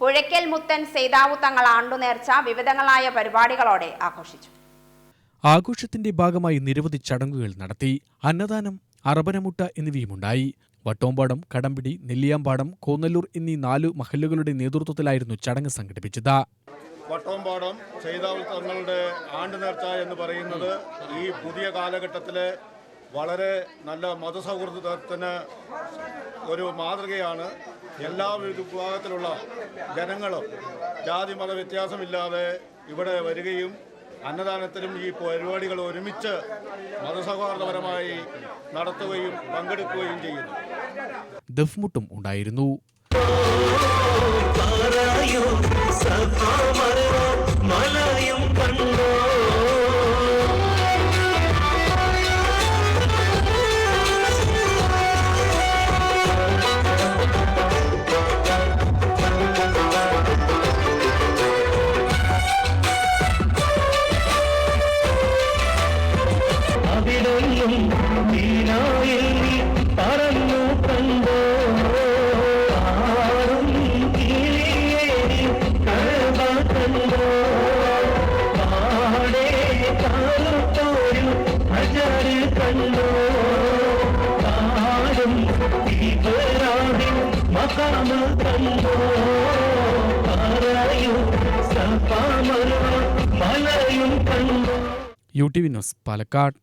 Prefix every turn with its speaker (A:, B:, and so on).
A: പുഴയ്ക്കൽ മുത്തൻ സേതാവു തങ്ങൾ ആണ്ടുനേർച്ച വിവിധങ്ങളായ പരിപാടികളോടെ ആഘോഷിച്ചു.
B: ആഘോഷത്തിന്റെ ഭാഗമായി നിരവധി ചടങ്ങുകൾ നടത്തി. അന്നദാനം അറബനമുട്ട എന്നിവയുമുണ്ടായി. വട്ടോമ്പാടം കടമ്പിടി നെല്ലിയാമ്പാടം കോന്നല്ലൂർ എന്നീ നാലു മഹല്ലുകളുടെ നേതൃത്വത്തിലായിരുന്നു ചടങ്ങ് സംഘടിപ്പിച്ചത്.
C: വട്ടോമ്പാടം ചെയ്താൽ തങ്ങളുടെ ആണ്ട് നേർച്ച എന്ന് പറയുന്നത് ഈ പുതിയ കാലഘട്ടത്തിലെ വളരെ നല്ല മതസൗഹൃദത്തിന് ഒരു മാതൃകയാണ്. എല്ലാ വിഭാഗത്തിലുള്ള ജനങ്ങളും ജാതി മത വ്യത്യാസമില്ലാതെ ഇവിടെ വരികയും അന്നദാനത്തിലും ഈ പരിപാടികൾ ഒരുമിച്ച് മതസൗഹാർദ്ദപരമായി നടത്തുകയും പങ്കെടുക്കുകയും ചെയ്യുന്നു.
B: ദഫ്മുട്ടും ഉണ്ടായിരുന്നു.
D: അവിടൊന്നും വീണായിൽ നീ പറന്നു കണ്ടോ? ആരും കിളിയേറി കഴവ കണ്ടോ? പാടേ കാലത്തോരും ഹജറ് കണ്ടോ? ആരും തീവരാതെ മകാമ കണ്ടോ? പറയൂ സഫാമര
B: U T V news Palakkad.